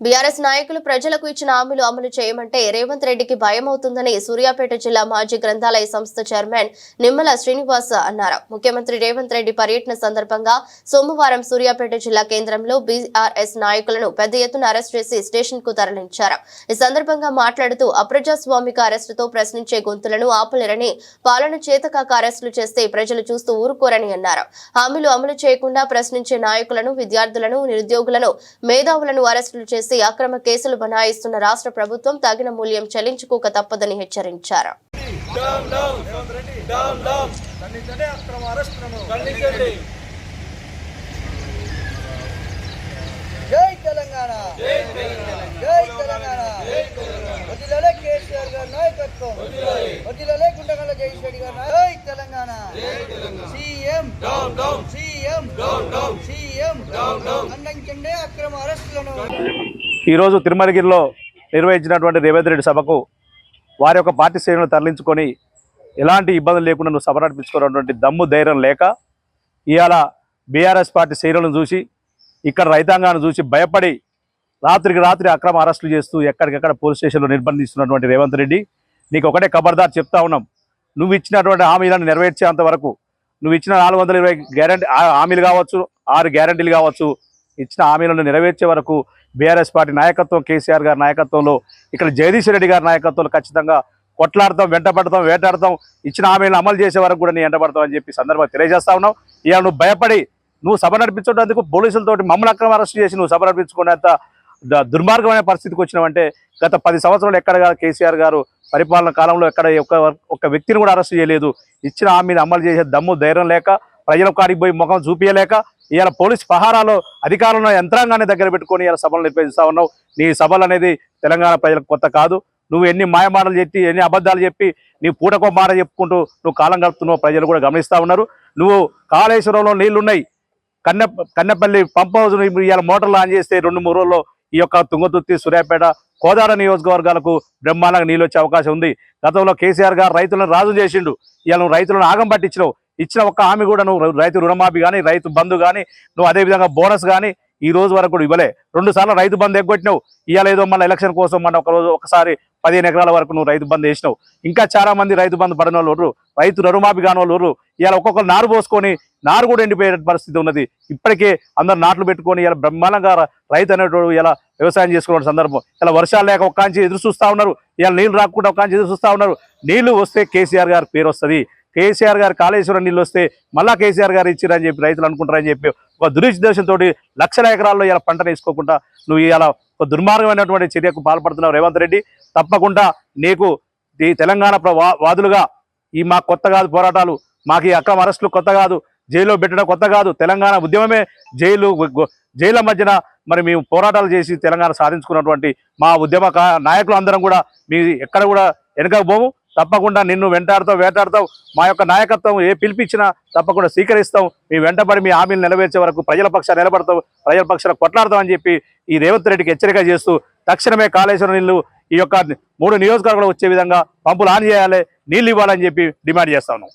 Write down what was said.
BRS నాయకులు ప్రజలకు ఇచ్చిన హామీలు అమలు చేయమంటే రేవంత్ రెడ్డికి భయం అవుతుందని సూర్యాపేట జిల్లా మాజీ గ్రంథాలయ సంస్థ చైర్మన్ నిమ్మల శ్రీనివాస్ అన్నారు. ముఖ్యమంత్రి రేవంత్ రెడ్డి పర్యటన సందర్భంగా సోమవారం సూర్యాపేట జిల్లా కేంద్రంలో బీఆర్ఎస్ నాయకులను పెద్ద ఎత్తున అరెస్ట్ చేసి స్టేషన్కు తరలించారు. ఈ సందర్భంగా మాట్లాడుతూ అప్రజాస్వామిక అరెస్టుతో ప్రశ్నించే గొంతులను ఆపలేరని పాలన చేతకాక అరెస్టులు చేస్తే ప్రజలు చూస్తూ ఊరుకోరని అన్నారు. హామీలు అమలు చేయకుండా ప్రశ్నించే నాయకులను విద్యార్థులను నిరుద్యోగులను మేధావులను అరెస్టులు చేసి అక్రమ కేసులు బనాయిస్తున్న రాష్ట్ర ప్రభుత్వం తగిన మూల్యం చెల్లించుకోక తప్పదని హెచ్చరించారు. డౌన్ డౌన్ డౌన్ డౌన్ ఖండించండి అక్రమ అరెస్టులను ఖండించండి జై తెలంగాణ. జై తెలంగాణ. వదిలలే కేసీఆర్ గారి నాయకత్వం. వదిలలే గుండగల జైశ్వరి గారి జై తెలంగాణ. సీఎం. సీఎం. ఈరోజు తిరుమలగిరిలో నిర్వహించినటువంటి రేవంత్ రెడ్డి సభకు వారి యొక్క పార్టీ శ్రేణులను తరలించుకొని ఎలాంటి ఇబ్బందులు లేకుండా నువ్వు సభ నడిపించుకున్నటువంటి దమ్ము ధైర్యం లేక ఇవాళ బీఆర్ఎస్ పార్టీ శ్రేణులను చూసి ఇక్కడ రైతాంగాన్ని చూసి భయపడి రాత్రికి రాత్రి అక్రమ అరెస్టులు చేస్తూ ఎక్కడికెక్కడ పోలీస్ స్టేషన్లో నిర్బంధిస్తున్నటువంటి రేవంత్ రెడ్డి నీకు ఒకటే ఖబర్దార్ చెప్తా ఉన్నాం. నువ్వు ఇచ్చినటువంటి హామీలను నెరవేర్చేంత వరకు నువ్వు ఇచ్చిన నాలుగు వందల ఇరవై గ్యారంటీ హామీలు కావచ్చు ఆరు గ్యారంటీలు కావచ్చు ఇచ్చిన హామీలను నెరవేర్చే వరకు బీఆర్ఎస్ పార్టీ నాయకత్వం కేసీఆర్ గారి నాయకత్వంలో ఇక్కడ జగదీశ్వర రెడ్డి గారి నాయకత్వంలో ఖచ్చితంగా కొట్లాడతాం వెంటపడతాం వేటాడతాం ఇచ్చిన హామీలను అమలు చేసే వరకు కూడా నీ వెంటబడతాం అని చెప్పి సందర్భంగా తెలియజేస్తా ఉన్నావు ఇవాళ నువ్వు భయపడి నువ్వు సభ నడిపించుకునేందుకు పోలీసులతోటి మమ్మల్ని అక్రమ అరెస్ట్ చేసి నువ్వు సభ నడిపించుకునేంత దుర్మార్గమైన పరిస్థితికి వచ్చినావంటే గత పది సంవత్సరాలు ఎక్కడ కేసీఆర్ గారు పరిపాలన కాలంలో ఎక్కడ ఒక్క ఒక్క వ్యక్తిని కూడా అరెస్ట్ చేయలేదు. ఇచ్చిన హామీని అమలు చేసే దమ్ము ధైర్యం లేక ప్రజల కాడికి పోయి ముఖం చూపించలేక ఇవాళ పోలీస్ పహారాలో అధికారులను యంత్రాంగాన్ని దగ్గర పెట్టుకొని ఇలా సభలు నిర్వహిస్తూ ఉన్నావు. నీ సభలు అనేది తెలంగాణ ప్రజలకు కొత్త కాదు. నువ్వు ఎన్ని మాయమాటలు చెప్పి ఎన్ని అబద్ధాలు చెప్పి నీ పూటకో మాట చెప్పుకుంటూ నువ్వు కాలం గడుపుతున్నావు ప్రజలు కూడా గమనిస్తా ఉన్నారు. నువ్వు కాళేశ్వరంలో నీళ్ళున్నాయి. కన్నె కన్నెపల్లి పంప్ హౌస్ ఇవాళ మోటార్లు ఆన్ చేస్తే రెండు మూడు రోజుల్లో ఈ యొక్క తుంగతుర్తి సూర్యాపేట కోదాడ నియోజకవర్గాలకు బ్రహ్మాండంగా నీళ్ళు వచ్చే అవకాశం ఉంది. గతంలో కేసీఆర్ గారు రైతులను రాజు చేసిండు. ఇవాళ నువ్వు రైతులను ఆగం పట్టించినావు. ఇచ్చిన ఒక్క హామీ కూడా నువ్వు రైతు రుణమాఫీ కానీ రైతు బంధు కానీ నువ్వు అదే విధంగా బోనస్ కానీ ఈ రోజు వరకు కూడా ఇవ్వలే. రెండు సార్లు రైతు బంధు ఎగ్గొట్టినావు. ఇవాళ ఏదో మళ్ళీ ఎలక్షన్ కోసం మన ఒక రోజు ఒకసారి పదిహేను ఎకరాల వరకు నువ్వు రైతు బంధు వేసినావు. ఇంకా చాలా మంది రైతు బంధు పడిన వాళ్ళు రైతు రుణమాఫీ కాని వాళ్ళు ఉర్రు ఇవాళ ఒక్కొక్కరు నారు పోసుకొని నారు కూడా ఎండిపోయే పరిస్థితి ఉన్నది. ఇప్పటికే అందరు నాట్లు పెట్టుకొని ఇలా బ్రహ్మాండంగా రైతు అనేటోడు ఇలా వ్యవసాయం చేసుకున్న సందర్భం. ఇలా వర్షాలు లేక ఒక్కాంచి ఎదురు చూస్తా ఉన్నారు. ఇలా నీళ్ళు రాకుండా ఒక్కాంచి ఎదురు చూస్తా ఉన్నారు. నీళ్ళు వస్తే కేసీఆర్ గారి పేరు వస్తుంది. కేసీఆర్ గారు కాళేశ్వరం నీళ్ళు వస్తే మళ్ళా కేసీఆర్ గారు ఇచ్చిరని చెప్పి రైతులు అనుకుంటారని చెప్పి ఒక దురుద్దేశంతో లక్షల ఎకరాల్లో ఇలా పంటను వేసుకోకుండా నువ్వు ఇలా ఒక దుర్మార్గమైనటువంటి చర్యకు పాల్పడుతున్నావు రేవంత్ రెడ్డి. తప్పకుండా నీకు ఈ తెలంగాణ వా- వాదులుగా ఈ మా కొత్త కాదు పోరాటాలు మాకు ఈ అక్రమ అరెస్టులు కొత్త కాదు జైల్లో పెట్టడం కొత్త కాదు తెలంగాణ ఉద్యమమే జైలు జైల మధ్యన మరి మేము పోరాటాలు చేసి తెలంగాణ సాధించుకున్నటువంటి మా ఉద్యమ కా- నాయకులు అందరం కూడా మీ ఎక్కడ కూడా వెనకకు పోము. తప్పకుండా నిన్ను వెంటాడుతావు వేటాడుతావు. మా యొక్క నాయకత్వం ఏ పిలిపించినా తప్పకుండా స్వీకరిస్తాం. మీ వెంటబడి మీ హామీలు నెరవేర్చే వరకు ప్రజల పక్షాలు నిలబడతాం ప్రజల పక్షాలు కొట్లాడతామని చెప్పి ఈ రేవంత్ రెడ్డికి హెచ్చరిక చేస్తూ తక్షణమే కాళేశ్వరం నీళ్ళు ఈ యొక్క మూడు నియోజకవర్గాలు వచ్చే విధంగా పంపులు ఆన్ చేయాలి నీళ్ళు ఇవ్వాలని చెప్పి డిమాండ్ చేస్తాను